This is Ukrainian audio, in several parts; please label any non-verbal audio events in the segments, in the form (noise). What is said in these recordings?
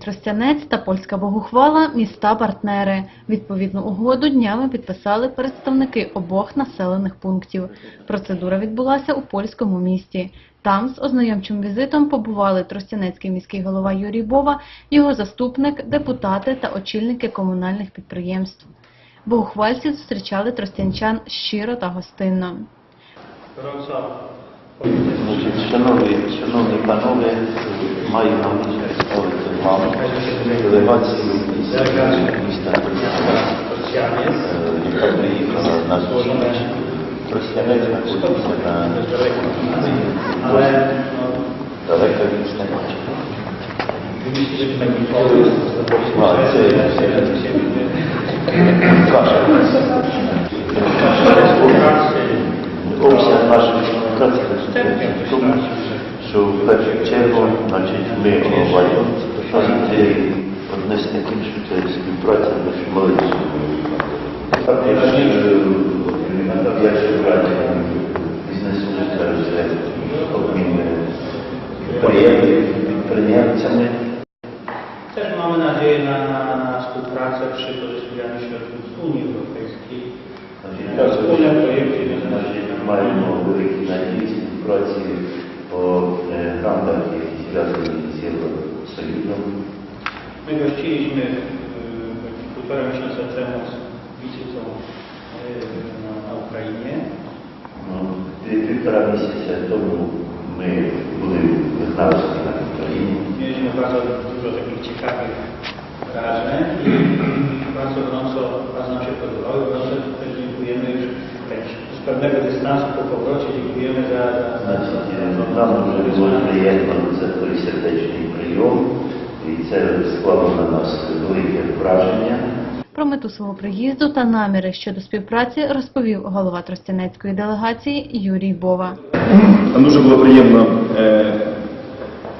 Тростянець та польська Богухвала – міста-партнери. Відповідну угоду днями підписали представники обох населених пунктів. Процедура відбулася у польському місті. Там з ознайомчим візитом побували Тростянецький міський голова Юрій Бова, його заступник, депутати та очільники комунальних підприємств. Богухвальці зустрічали тростянчан щиро та гостинно. Шановні панове, маю на увазі вам делегацію із міста Тростянець, Rosjanie е, яка приїхала на зустріч. Тростянець знаходиться на ale no, далеко від Станича. wymyśliliśmy нашої це одне з таких, що це співпраця з молодістю. Також, е, якщо брати бізнесу, це обмін підприємців, підприємцями, Też mamy nadzieję na, na, na współpracę przy pozyskiwaniu środków z Unii Europejskiej. Значить, Na wspólne projekty Значить, związane ми маємо великі надії співпраці по е, грантах, які зв'язані з Євросоюзом. My gościliśmy y, półtora miesiąca temu z wizytą y, na, na Ukrainie. Ну, пі- Півтора місяця тому ми були в Гнавській на Україні. Mieliśmy bardzo dużo takich ciekawych wrażeń i bardzo gorąco, bardzo nam się podobały. Gorąco też dziękujemy już tak z pewnego dystansu po powrocie. Dziękujemy za, Значить, нам дуже було приємно за той сердечний прийом, і це склало на нас велике враження. Про мету свого приїзду та наміри щодо співпраці розповів голова Тростянецької делегації Юрій Бова. Нам дуже було приємно е,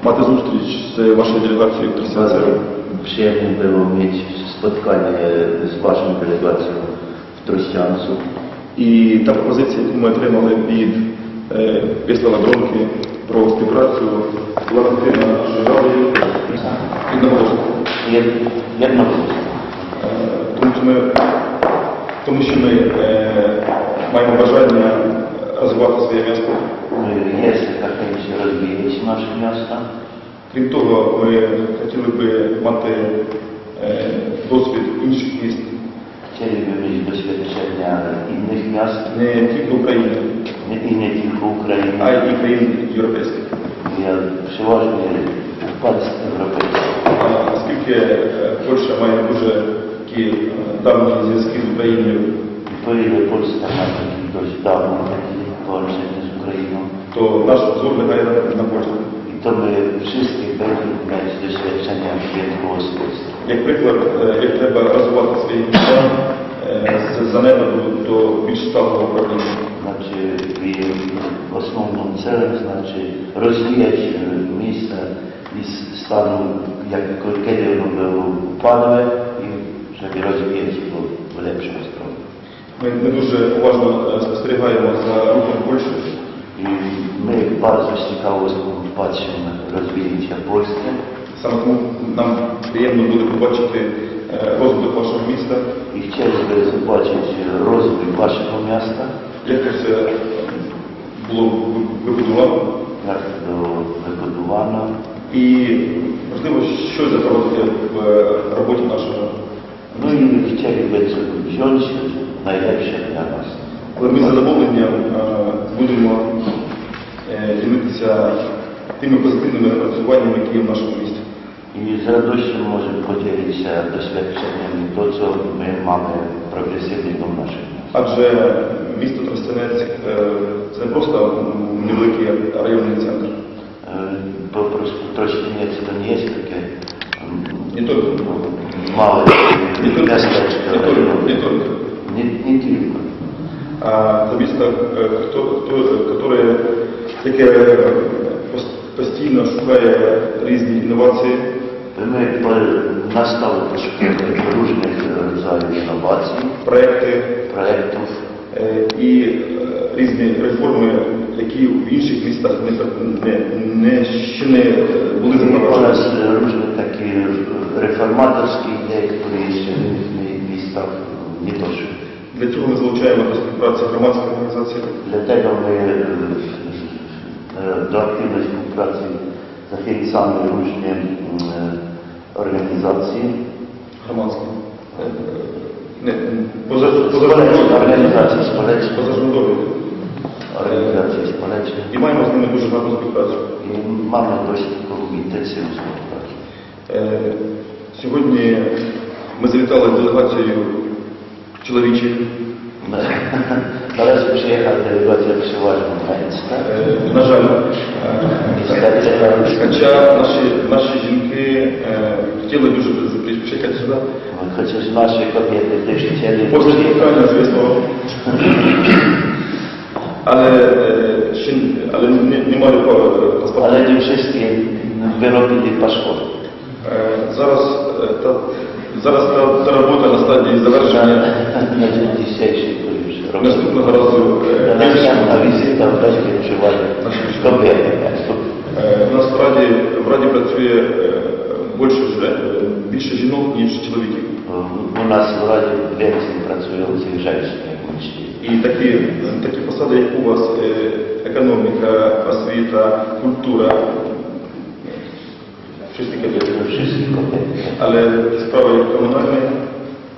мати зустріч з вашою делегацією Тростянця. przyjemnie było mieć spotkanie z Waszą delegacją w Trościancu. І та пропозиція, яку ми отримали від е, Віслава Дронки про співпрацю нашою радою і. Е, Тому що ми, тому що ми е, маємо бажання розвивати своє місто. Taka chęć rozwijać nasze miasta. Крім того, ми хотіли би мати е, досвід інших міст, miast не тільки України, nie- i nie tylko а й країн європейських. przeważnie państw europejskich. А Оскільки е, Польща має дуже такі е, давні зв'язки з Україною, ma taki dość dawno takie połączenie z Ukrainą, то наш взор лягає на Польщу. i to my wszystkie będziemy mieć doświadczenia jednogłosne. Як приклад, е, як треба розвивати свої міста е, з занепаду до більш сталого управління. Celem znaczy rozwijać e, miejsce i z stanu, jak kiedy ono było upadłe i żeby rozwijać go w lepszą stronę. Ми, ми дуже уважно е, спостерігаємо за рухом Польщі. Bardzo z ciekawością patrzymy na rozwinięcia polskie Саме тому нам приємно буде побачити е, розвиток вашого міста, i chcieliby zobaczyć rozwój waszego miasta, як це було ви- вибудовано. jak to wybudowano І можливо, що запровадити в е, роботі нашого. No i chcieliby wziąć najlepsze dla nas. Але ми з задоволенням е, будемо е, ділитися тими позитивними напрацюваннями, які є в нашому місті. I z radością możemy podzielić się doświadczeniem to, co my mamy progresywnego w naszym. Адже місто Тростянець е, це не просто невеликий районний центр. E, Po prostu Trościeniec to nie jest takie mm, małe Nie tylko. miasteczko. Nie tylko. Nie tylko. Nie, nie tylko. А це місто, е, хто- хто- яке, яке е, пос- постійно шукає різні інновації, Stałe poszukujemy różnych rodzajów innowacji, проекти, е, і е, різні реформи, які в інших містах не, не, не, ще не були e, różne takie reformatorskie idee, które jeszcze w innych miejscach nie doszły. Для цього ми залучаємо до співпраці громадських організацій, Dlatego my e, e, do aktywnej współpracy zachęcamy różne mm, e, organizacje, громадських, е, не, поза, społeczne, позарządowych, organizacje społeczne, позарządowych. organizacje społeczne І маємо з ними дуже гарну співпрацю. mamy dość taką intensywną współpracę. Е, Сьогодні ми завітали делегацією чоловічих. Teraz przyjechała delegacja przeważnie męska. Е, На жаль, е, Niestety, хоча наші, наші жінки е, хотіли дуже приїхати сюди. chociaż nasze kobiety też chcieli Після spotkання, звісно. Але, е, ще, але не, не мали права паспорта. ale nie wszystkie wyrobili paszport. Е, Зараз, е, та, зараз та, та робота на стадії Na, завершення. na dzień dzisiejszy to już robią. Наступного разу е, to Е, У нас в Раді, в Раді працює е, більше, більше жінок, ніж чоловіків. U nas w Radzie więcej pracujących żeńskich jak. І такі, такі посади, як у вас, економіка, освіта, культура, wszystkie kobiety. Але справи комунальні,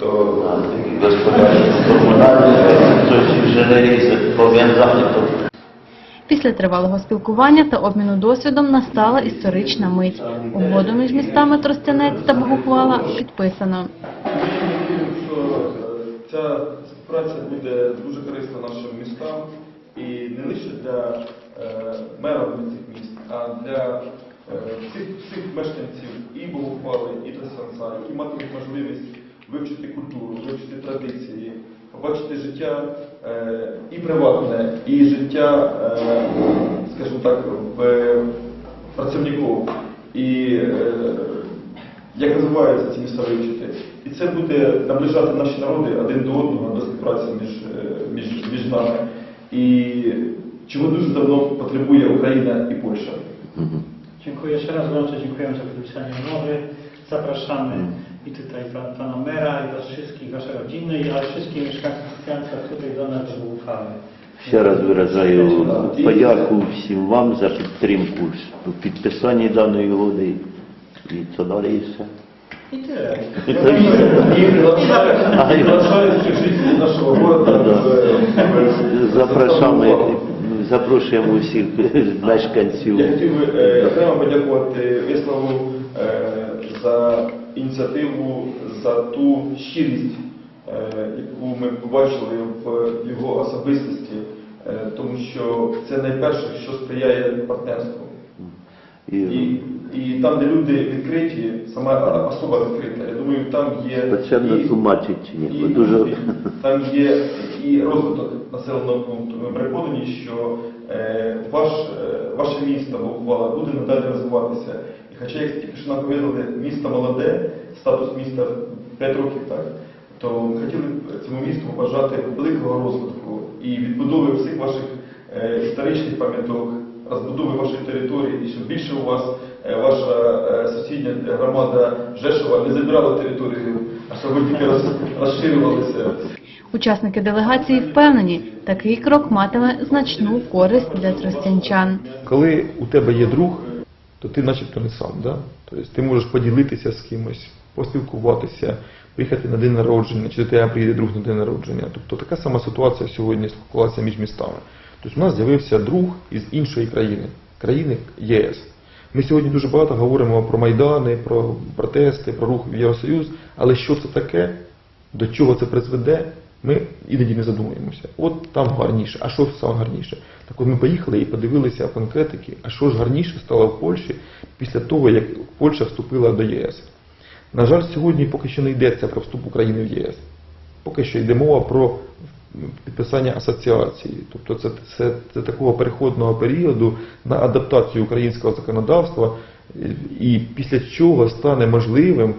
taki gospodarczy, komunalny, coś, jeżeli jest to Після тривалого спілкування та обміну досвідом настала історична мить. Угоду між містами Тростянець та Богохвала підписано. Ця співпраця буде дуже корисна нашим містам і не лише для е, мерів цих міст, а для е, всіх, всіх мешканців і Богохвали, і Трасянца, які матимуть можливість вивчити культуру, вивчити традиції, побачити життя е, і приватне, і життя, е, скажімо так, в працівників. І е, як розвиваються ці міста вивчити. І це буде наближати наші народи один до одного до співпраці між, е, між, між nami. І чого дуже давно потребує Україна і Польща. Dziękuję jeszcze raz gorąco dziękujemy za podpisanie umowy. Zapraszamy i tutaj pan, pana mera i was wszystkich, wasze rodziny, ale wszystkich mieszkańców Trostянca tutaj do nas uchwały. Ще раз виражаю подяку всім вам за підтримку в підписанні даної угоди. І що далі? I. І це все. І приглашаю приглашаю всіх жителів нашого города. Запрошуємо, запрошуємо всіх мешканців. Я хотів би окремо подякувати Виславу е, за ініціативу, за ту щирість, е, яку ми побачили в його особистості, е, тому що це найперше, що сприяє партнерству. І І, там, де люди відкриті, сама особа відкрита, я думаю, там є і- тлумачити ні. і, дуже там є і розвиток населеного пункту. Ми переконані, що е, ваш, е, ваше місто Богувала буде надалі розвиватися. Хоча, як тільки що нам повідомили, місто молоде, статус міста 5 років, так, то хотіли б цьому місту побажати великого розвитку і відбудови всіх ваших е, історичних пам'яток, розбудови вашої території, і щоб більше у вас е, ваша е, сусідня громада Жешова не забирала територію, а щоб ви тільки розширювалися. Учасники делегації впевнені, такий крок матиме значну користь для тростянчан. коли у тебе є друг, то ти начебто не сам. Да? Тобто ти можеш поділитися з кимось, поспілкуватися, приїхати на день народження, чи до тебе приїде друг на день народження. Тобто така сама ситуація сьогодні склалася між містами. Тобто у нас з'явився друг із іншої країни, країни ЄС. Ми сьогодні дуже багато говоримо про майдани, про протести, про рух в Євросоюз, але що це таке, до чого це призведе, ми іноді не задумуємося. От там гарніше, а що саме гарніше? Так от ми поїхали і подивилися конкретики, а що ж гарніше стало в Польщі після того, як Польща вступила до ЄС. На жаль, сьогодні поки що не йдеться про вступ України в ЄС. Поки що йде мова про підписання асоціації. Тобто це, це, це такого переходного періоду на адаптацію українського законодавства, і після чого стане можливим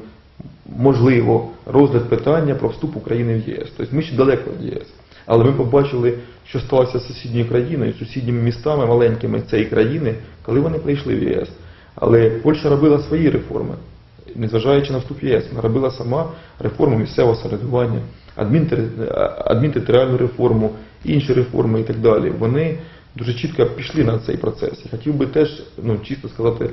можливо розгляд питання про вступ України в ЄС. Тобто ми ще далеко від ЄС. Але ми побачили, що сталося з сусідньою країною, з сусідніми містами маленькими цієї країни, коли вони прийшли в ЄС. Але Польща робила свої реформи, незважаючи на вступ в ЄС, вона робила сама реформу місцевого адмінтери- адмінтериторіальну реформу, інші реформи і так далі. Вони дуже чітко пішли на цей процес. Я хотів би теж ну, чисто сказати,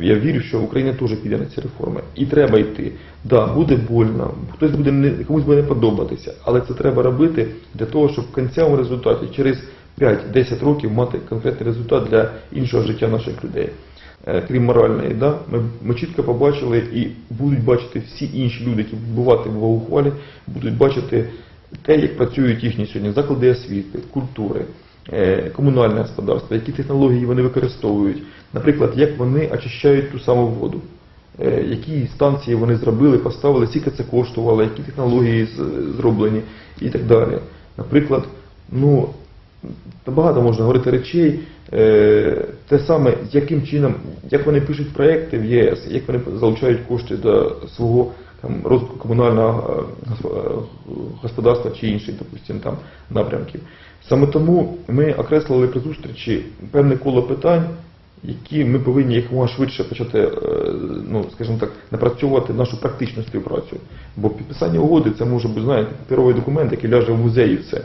я вірю, що Україна теж піде на ці реформи. І треба йти. Да, буде больно, хтось буде не, комусь буде не подобатися, але це треба робити для того, щоб в кінцевому результаті через 5-10 років мати конкретний результат для іншого життя наших людей. Е, Крім моральної, да, ми, ми чітко побачили і будуть бачити всі інші люди, які бувати в Богохвалі, будуть бачити те, як працюють їхні сьогодні заклади освіти, культури, комунальне господарство, які технології вони використовують, наприклад, як вони очищають ту саму воду. Е, Які станції вони зробили, поставили, скільки це коштувало, які технології зроблені і так далі. Наприклад, ну, багато можна говорити речей. Е, Те саме, яким чином, як вони пишуть проекти в ЄС, як вони залучають кошти до свого там, розвитку комунального е, е, господарства чи інших, допустим, там, напрямків. Саме тому ми окреслили при зустрічі певне коло питань, які ми повинні якомога швидше почати, ну, скажімо так, напрацьовувати нашу практичну співпрацю. Бо підписання угоди це може бути, знаєте, паперовий документ, який ляже в музеї все.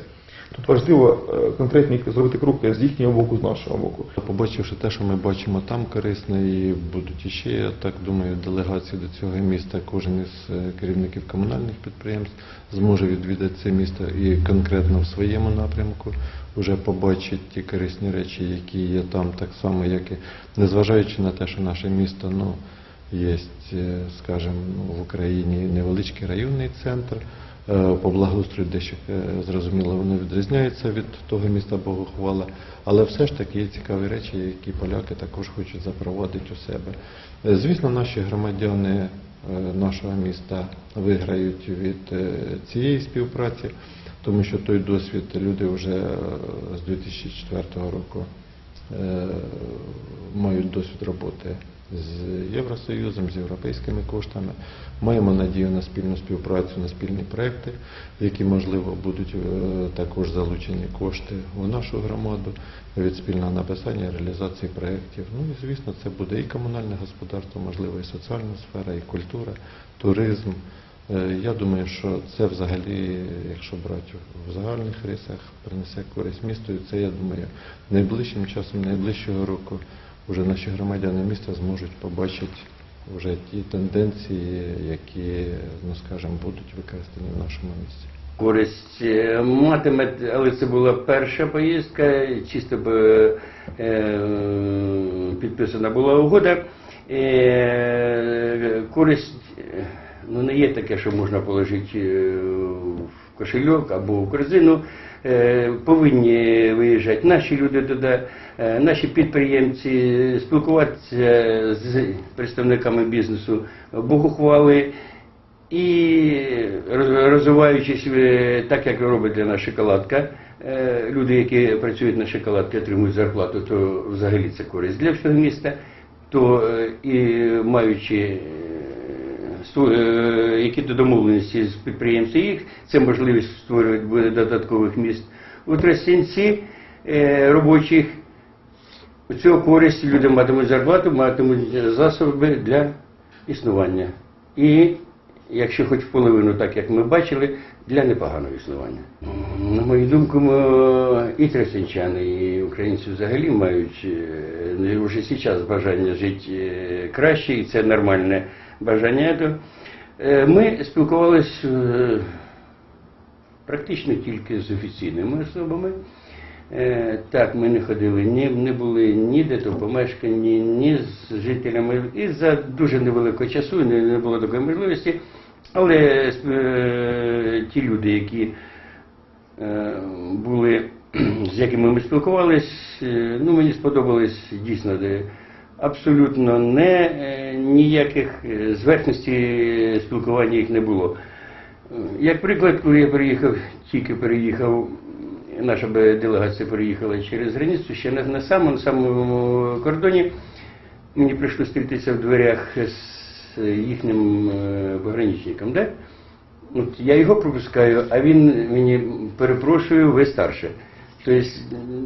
Тут важливо е, конкретні зробити кроки з їхнього боку, з нашого боку. Побачивши те, що ми бачимо там корисно, і будуть іще, я так думаю, делегації до цього міста, кожен із е, керівників комунальних підприємств зможе відвідати це місто і конкретно в своєму напрямку вже побачить ті корисні речі, які є там, так само, як і незважаючи на те, що наше місто, ну, є, скажімо, ну, в Україні невеличкий районний центр. Е, По благоустрою дещо е, зрозуміло, воно відрізняється від того міста Богохвала, але все ж таки є цікаві речі, які поляки також хочуть запровадити у себе. Е, Звісно, наші громадяни нашого міста виграють від цієї співпраці, тому що той досвід люди вже з 2004 року мають досвід роботи з Євросоюзом, з європейськими коштами. Маємо надію на спільну співпрацю, на спільні проекти, які, можливо, будуть е, також залучені кошти у нашу громаду від спільного написання, реалізації проєктів. Ну і звісно, це буде і комунальне господарство, можливо, і соціальна сфера, і культура, туризм. Е, Я думаю, що це взагалі, якщо брати в загальних рисах, принесе користь місту. І це, я думаю, найближчим часом, найближчого року вже наші громадяни міста зможуть побачити вже ті тенденції, які, ну скажімо, будуть використані в нашому місті. користь е, матиме, але це була перша поїздка, чисто б е, підписана була угода. Е, користь ну, не є таке, що можна положити е, в кошельок або в корзину. Е, Повинні виїжджати наші люди туди, е, наші підприємці, спілкуватися з представниками бізнесу, богохвали. І розвиваючись е, так, як робить для нас шоколадка, люди, які працюють на шоколадці, отримують зарплату, то взагалі це користь для всього міста, то і маючи які то домовленості з підприємців їх, це можливість створювати буде додаткових міст у Тростянці е, робочих. У цього користь люди матимуть зарплату, матимуть засоби для існування. І якщо хоч половину, так як ми бачили, для непоганого існування. На мою думку, і тростянчани, і українці взагалі мають е, не вже зараз бажання жити е, краще, і це нормальне бажання. Е, Ми спілкувалися практично тільки з офіційними особами. Е, Так, ми не ходили, ні, не були ніде то помешканні, ні з жителями. І за дуже невеликого часу не, не було такої можливості. Але е, ті люди, які е, були, (clears throat) з якими ми спілкувались, е, ну мені сподобались дійсно де абсолютно не е, ніяких е, зверхності спілкування їх не було. Е, Як приклад, коли я приїхав, тільки переїхав, наша делегація переїхала через границю, ще на, на самому, на самому кордоні, мені прийшлося зустрітися в дверях з їхнім пограничником, да? От я його пропускаю, а він мені перепрошую, ви старше. Тобто,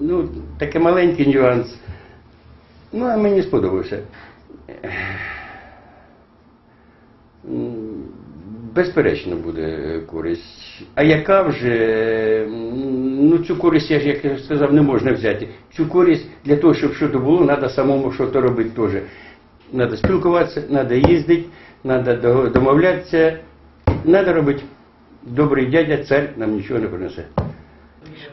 ну, такий маленький нюанс. Ну, а мені сподобався. Безперечно буде користь. А яка вже, ну цю користь, я ж як я сказав, не можна взяти. Цю користь для того, щоб щось було, треба самому щось робити теж. Треба спілкуватися, треба їздити, треба домовлятися, треба робити. Добрий дядя, цар нам нічого не принесе.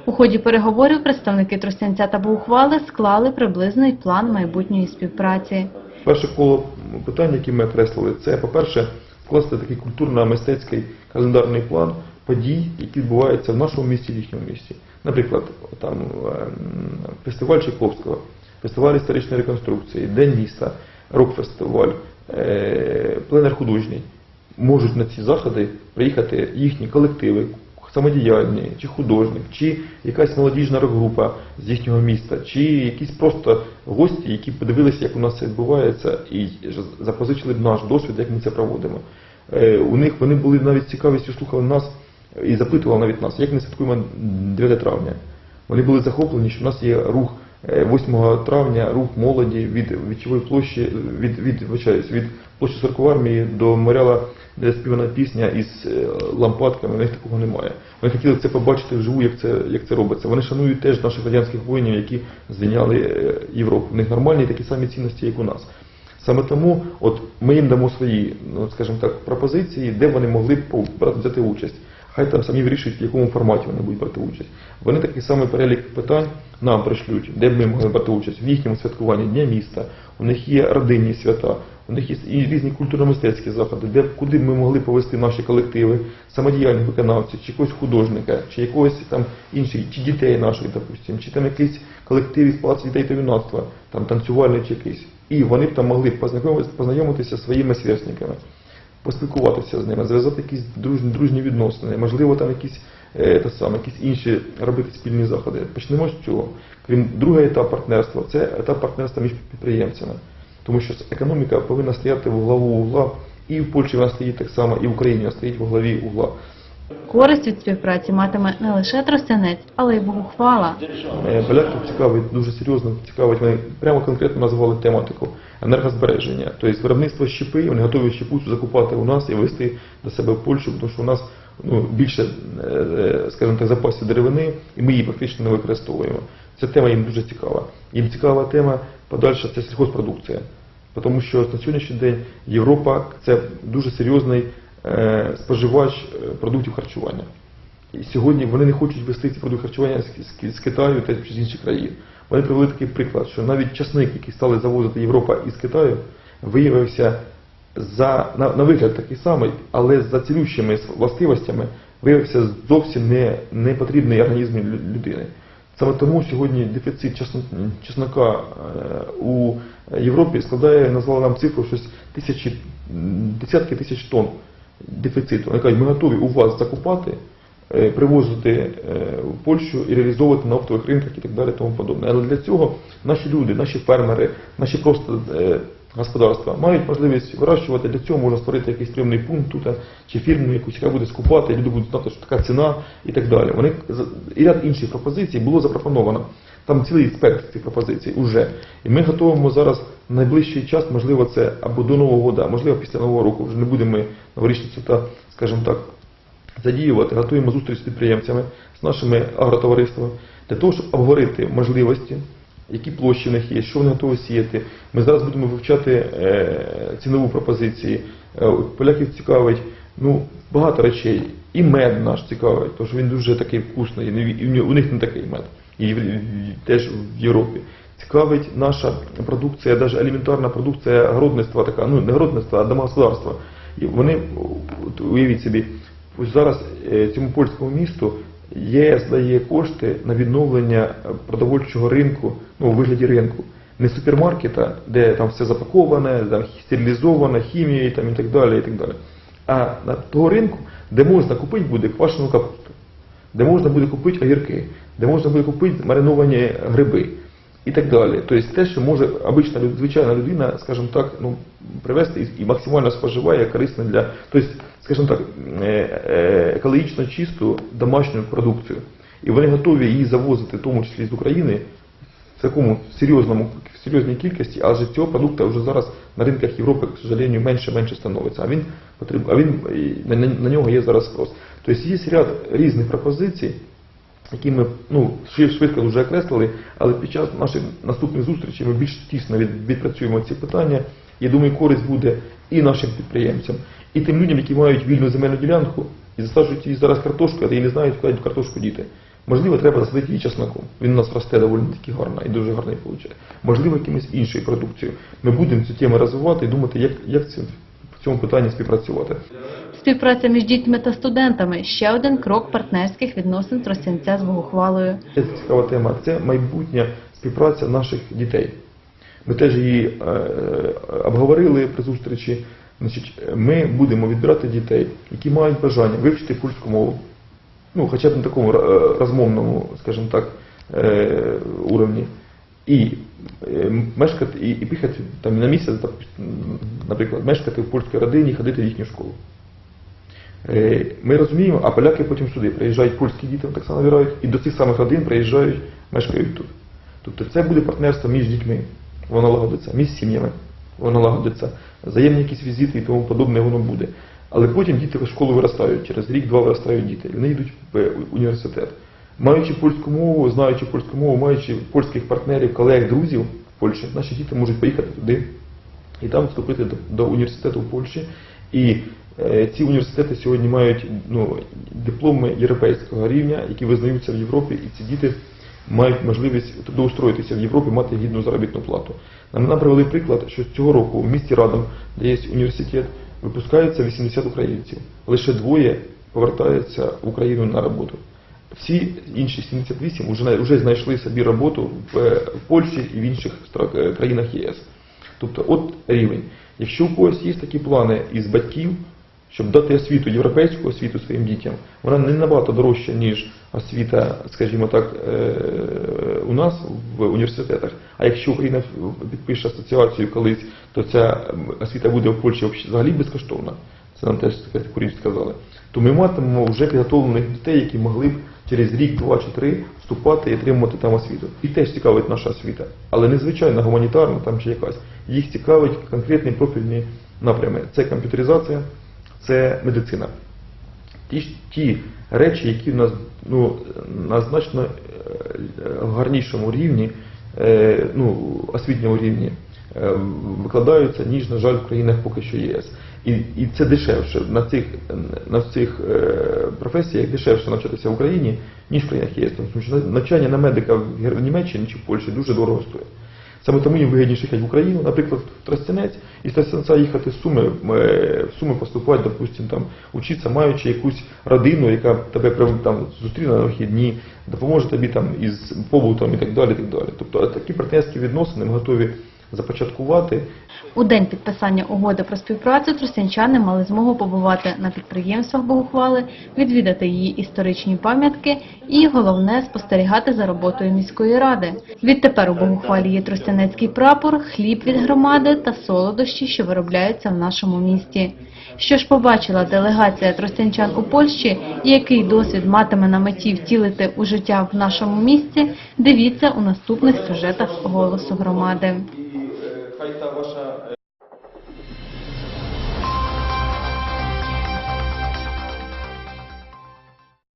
У ході переговорів представники Тростянця та Богухвали склали приблизний план майбутньої співпраці. Перше коло питань, які ми окреслили, це, по-перше, вкласти такий культурно-мистецький календарний план подій, які відбуваються в нашому місті в їхньому місті. Наприклад, там ем, фестиваль Чайковського, фестиваль історичної реконструкції, День міста, рок-фестиваль, е, пленер художній. Можуть на ці заходи приїхати їхні колективи, самодіяльні, чи художник, чи якась молодіжна рок-група з їхнього міста, чи якісь просто гості, які подивилися, як у нас це відбувається, і запозичили б наш досвід, як ми це проводимо. Е, У них вони були навіть цікавістю слухали нас і запитували навіть нас, як ми святкуємо 9 травня. Вони були захоплені, що в нас є рух е, 8 травня, рух молоді від вічової площі, від, від, вибачаюсь, від площі 40 армії до меморіала, де співана пісня із е, лампадками, у них такого немає. Вони хотіли це побачити вживу, як це, як це робиться. Вони шанують теж наших радянських воїнів, які звільняли е, Європу. У них нормальні такі самі цінності, як у нас. Саме тому от ми їм дамо свої, ну, скажімо так, пропозиції, де вони могли б взяти участь. Хай там самі вирішують, в якому форматі вони будуть брати участь. Вони такий самий перелік питань нам пришлють, де б ми могли брати участь в їхньому святкуванні Дня міста. У них є родинні свята, у них є і різні культурно-мистецькі заходи, де куди б ми могли повести наші колективи, самодіяльних виконавців, чи якогось художника, чи якогось там інших, чи дітей наших, допустимо, чи там якийсь колектив із палацу дітей та юнацтва, там танцювальний чи якийсь. І вони б там могли познайомитися зі своїми сверстниками поспілкуватися з ними, зв'язати якісь дружні, дружні відносини, можливо, там якісь, е, та саме, якісь інші робити спільні заходи. Почнемо з цього. Крім другий етап партнерства, це етап партнерства між підприємцями. Тому що економіка повинна стояти в главу угла, і в Польщі вона стоїть так само, і в Україні вона стоїть в главі угла. Користь від співпраці матиме не лише Тростянець, але й Богухвала. Е, Поляків цікавить, дуже серйозно цікавить, вони прямо конкретно назвали тематику енергозбереження. Тобто виробництво щепи, вони готові щепу закупати у нас і везти до себе в Польщу, тому що у нас ну, більше, е, е, скажімо так, запасів деревини, і ми її практично не використовуємо. Ця тема їм дуже цікава. Їм цікава тема подальша це сільхозпродукція. Тому що на сьогоднішній день Європа це дуже серйозний споживач е, продуктів харчування. І сьогодні вони не хочуть вести ці продукти харчування з, Китаю та з інших країн. Вони привели такий приклад, що навіть часник, який стали завозити Європа із Китаю, виявився за, на, на вигляд такий самий, але за цілющими властивостями виявився зовсім не, не потрібний організмі лю- людини. Саме тому сьогодні дефіцит чеснока е, у Європі складає, назвали нам цифру, щось тисячі, десятки тисяч тонн дефіциту. Вони кажуть, ми готові у вас закупати, е, привозити е, в Польщу і реалізовувати на оптових ринках і так далі тому подобне. Але для цього наші люди, наші фермери, наші просто е, господарства мають можливість вирощувати. Для цього можна створити якийсь прийомний пункт тут, чи фірму якусь, яка буде скупати, люди будуть знати, що така ціна і так далі. Вони і ряд інших пропозицій було запропоновано. Там цілий спектр цих пропозицій уже. І ми готуємо зараз в найближчий час, можливо, це або до Нового року, можливо після Нового року. Вже не будемо новорічні свята, скажімо так, задіювати, готуємо зустріч з підприємцями, з нашими агротовариствами, для того, щоб обговорити можливості, які площі в них є, що вони готові сіяти. Ми зараз будемо вивчати е, цінову пропозиції. Е, поляків цікавить ну, багато речей. І мед наш цікавить, тому що він дуже такий вкусний, у них не такий мед, і теж в Європі. Цікавить наша продукція, навіть елементарна продукція городництва, така, ну не городництва, а домогосподарства. І вони, уявіть собі, ось зараз е, цьому польському місту ЄС дає кошти на відновлення продовольчого ринку, ну, у вигляді ринку. Не супермаркета, де там все запаковане, там стерилізоване, хімією там, і так далі, і так далі. А на того ринку, де можна купити буде квашену капусту, де можна буде купити огірки, де можна буде купити мариновані гриби. і так далі. Тобто те, що може обична звичайна людина, скажімо так, ну, привести і, максимально споживає корисне для, тобто, скажімо так, е, е, екологічно чисту домашню продукцію. І вони готові її завозити, в тому числі з України, в такому серйозному, в серйозній кількості, але цього продукту вже зараз на ринках Європи, к сожалению, менше-менше становиться. А він потреб, а він на, на нього є зараз спрос. Тобто є ряд різних пропозицій, які ми ну, швидко вже окреслили, але під час наших наступних зустрічей ми більш тісно від, відпрацюємо ці питання. Я думаю, користь буде і нашим підприємцям, і тим людям, які мають вільну земельну ділянку і засаджують її зараз картошку, але і не знають, куди картошку діти. Можливо, треба засадити її часником. Він у нас росте доволі таки гарно і дуже гарний виходить. Можливо, якимось іншою продукцією. Ми будемо цю тему розвивати і думати, як, як цим, в цьому питанні співпрацювати. Співпраця між дітьми та студентами ще один крок партнерських відносин Тростянця з Богохвалою. Це цікава тема. Це майбутня співпраця наших дітей. Ми теж її е, обговорили при зустрічі. Значить, ми будемо відбирати дітей, які мають бажання вивчити польську мову. Ну, хоча б на такому е, розмовному, скажімо так, е, уровні. І е, мешкати, і, поїхати там на місяць, наприклад, мешкати в польській родині, ходити в їхню школу. Е, Ми розуміємо, а поляки потім сюди приїжджають польські діти, так само набирають, і до цих самих родин приїжджають, мешкають тут. Тобто це буде партнерство між дітьми, воно лагодиться, між сім'ями, воно лагодиться, взаємні якісь візити і тому подобне воно буде. Але потім діти в школу виростають, через рік-два виростають діти, вони йдуть в університет. Маючи польську мову, знаючи польську мову, маючи польських партнерів, колег, друзів в Польщі, наші діти можуть поїхати туди і там вступити до, до університету в Польщі. І е, ці університети сьогодні мають ну, дипломи європейського рівня, які визнаються в Європі, і ці діти мають можливість трудоустроїтися в Європі, мати гідну заробітну плату. Нам, нам привели приклад, що цього року в місті Радом, де є університет, випускається 80 українців. Лише двоє повертаються в Україну на роботу. Всі інші 78 вже, вже знайшли собі роботу в, е, Польщі і в інших е, країнах ЄС. Тобто, от рівень. Якщо у когось є такі плани із батьків, щоб дати освіту, європейську освіту своїм дітям, вона не набагато дорожча, ніж освіта, скажімо так, е, у нас в університетах. А якщо Україна підпише асоціацію колись, то ця освіта буде в Польщі взагалі безкоштовна. Це нам теж таке сказали. То ми матимемо вже підготовлених дітей, які могли б через рік, два чи три вступати і отримувати там освіту. І теж цікавить наша освіта, але не звичайна гуманітарна там чи якась. Їх цікавить конкретні профільні напрями. Це комп'ютеризація, це медицина. Ті, ті речі, які в нас ну, на значно е, гарнішому рівні, е, ну, освітньому рівні, е, викладаються, ніж, на жаль, в країнах поки що ЄС. І, і це дешевше на цих, на цих е, професіях дешевше навчатися в Україні, ніж в країнах ЄС. Тому що навчання на медика в Німеччині чи в Польщі дуже дорого стоїть. Саме тому їм вигідніше їхати в Україну, наприклад, в Тростянець, і з Тростянця їхати з Суми, е, в Суми поступати, допустим, там, учитися, маючи якусь родину, яка тебе там зустріне на вихідні, допоможе тобі там із побутом і так далі. І так далі. Тобто такі партнерські відносини ми готові започаткувати. У день підписання угоди про співпрацю тростянчани мали змогу побувати на підприємствах Богохвали, відвідати її історичні пам'ятки і, головне, спостерігати за роботою міської ради. Відтепер у Богохвалі є тростянецький прапор, хліб від громади та солодощі, що виробляються в нашому місті. Що ж побачила делегація тростянчан у Польщі і який досвід матиме на меті втілити у життя в нашому місті, дивіться у наступних сюжетах «Голосу громади». jakaś vosa wasza